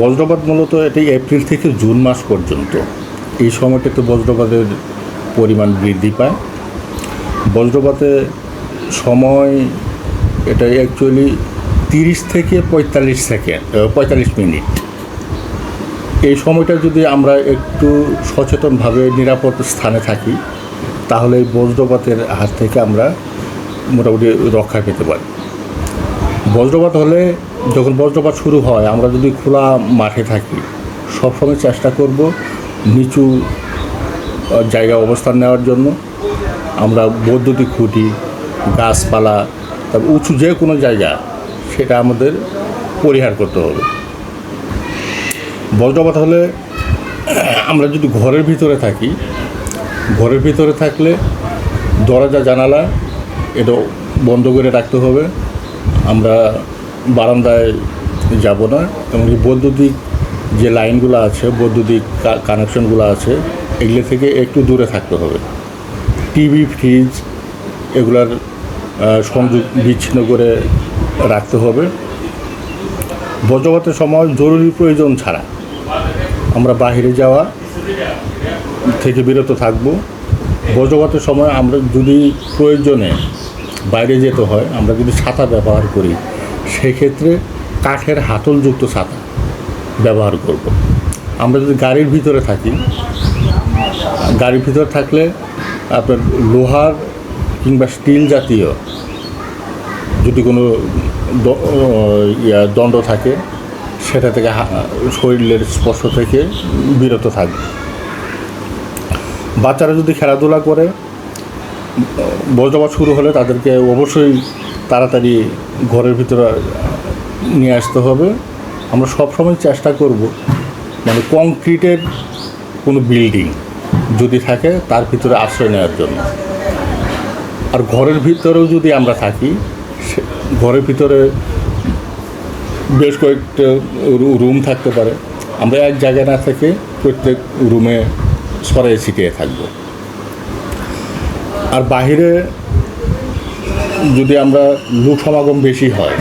বজ্রপাত মূলত এটি এপ্রিল থেকে জুন মাস পর্যন্ত। এই সময়টাতে বজ্রপাতের পরিমাণ বৃদ্ধি পায়। বজ্রপাতে সময় এটা অ্যাকচুয়ালি তিরিশ থেকে পঁয়তাল্লিশ সেকেন্ড পঁয়তাল্লিশ মিনিট। এই সময়টা যদি আমরা একটু সচেতনভাবে নিরাপদ স্থানে থাকি, তাহলে বজ্রপাতের হাত থেকে আমরা মোটামুটি রক্ষা পেতে পারি। বজ্রপাত হলে যখন বজ্রপাত শুরু হয় আমরা যদি খোলা মাঠে থাকি সবসময় চেষ্টা করব নিচু আহ, জায়গায় অবস্থান নেওয়ার জন্য। আমরা বৈদ্যুতিক খুঁটি গাছপালা তারপর উঁচু যে কোনো জায়গা সেটা আমাদের পরিহার করতে হবে। বজ্রপাত হলে আমরা যদি ঘরের ভিতরে থাকি ঘরের ভিতরে থাকলে দরজা জানালা এটা বন্ধ করে রাখতে হবে। আমরা বারান্দায় যাব না এমনকি বৈদ্যুতিক যে লাইনগুলো আছে, বৈদ্যুতিক কানেকশনগুলো আছে, এগুলো থেকে একটু দূরে থাকতে হবে। টিভি, ফ্রিজ এগুলার সংযোগ বিচ্ছিন্ন করে রাখতে হবে। বজ্রপাতের সময় জরুরি প্রয়োজন ছাড়া আমরা বাইরে যাওয়া থেকে বিরত থাকব। বজ্রপাতের সময় আমরা যদি প্রয়োজনে বাইরে যেতে হয়, আমরা যদি ছাতা ব্যবহার করি সেক্ষেত্রে কাঠের হাতলযুক্ত ছাতা ব্যবহার করব। আমরা যদি গাড়ির ভিতরে থাকি, গাড়ির ভিতরে থাকলে আপনার লোহার কিংবা স্টিল জাতীয় যদি কোনো দণ্ড থাকে, সেটা থেকে শরীরের স্পর্শ থেকে বিরত থাকবে বাচ্চারা যদি খেলাধুলা করে বজ্রপাত শুরু হলে তাদেরকে অবশ্যই তাড়াতাড়ি ঘরের ভিতরে নিয়ে আসতে হবে। আমরা সবসময় চেষ্টা করব মানে কংক্রিটের কোনো বিল্ডিং যদি থাকে তার ভিতরে আশ্রয় নেওয়ার জন্য। আর ঘরের ভিতরেও যদি আমরা থাকি ঘরের ভিতরে বেশ কয়েকটা রুম থাকতে পারে। আমরা এক জায়গায় না থেকে প্রত্যেক রুমে সরাই ছিটিয়ে থাকব। আর বাহিরে যদি আমরা লোক সমাগম বেশি হয়,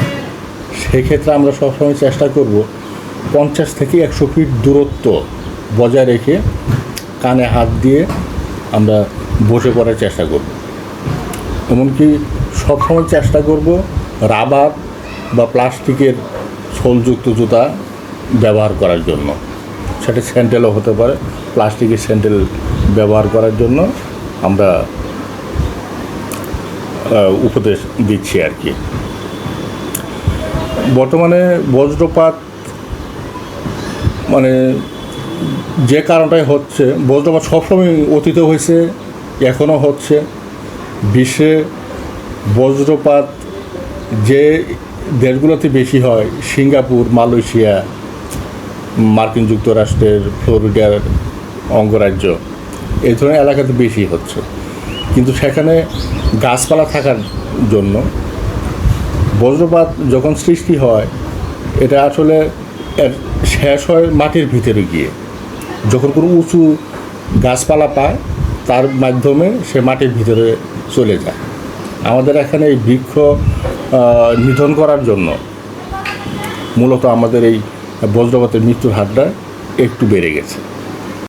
সেক্ষেত্রে আমরা সবসময় চেষ্টা করব পঞ্চাশ থেকে একশো ফিট দূরত্ব বজায় রেখে কানে হাত দিয়ে আমরা বসে পড়ার চেষ্টা করব। এমনকি সবসময় চেষ্টা করব রাবার বা প্লাস্টিকের সোলযুক্ত জুতা ব্যবহার করার জন্য। সেটা স্যান্ডেলও হতে পারে, প্লাস্টিকের স্যান্ডেল ব্যবহার করার জন্য আমরা উপদেশ দিচ্ছি আর কি। বর্তমানে বজ্রপাত মানে যে কারণটাই হচ্ছে, বজ্রপাত সবসময় অতীত হয়েছে, এখনও হচ্ছে। বিশ্বে বজ্রপাত যে দেশগুলোতে বেশি হয়, সিঙ্গাপুর, মালয়েশিয়া, মার্কিন যুক্তরাষ্ট্রের ফ্লোরিডার অঙ্গরাজ্য এই ধরনের এলাকাতে বেশি হচ্ছে। কিন্তু সেখানে গাছপালা থাকার জন্য বজ্রপাত যখন সৃষ্টি হয়, এটা আসলে শেষ হয় মাটির ভিতরে গিয়ে। যখন কোনো উঁচু গাছপালা পায়, তার মাধ্যমে সে মাটির ভিতরে চলে যায়। আমাদের এখানে এই বৃক্ষ নিধন করার জন্য মূলত আমাদের এই বজ্রপাতের মৃত্যুর হারটা একটু বেড়ে গেছে।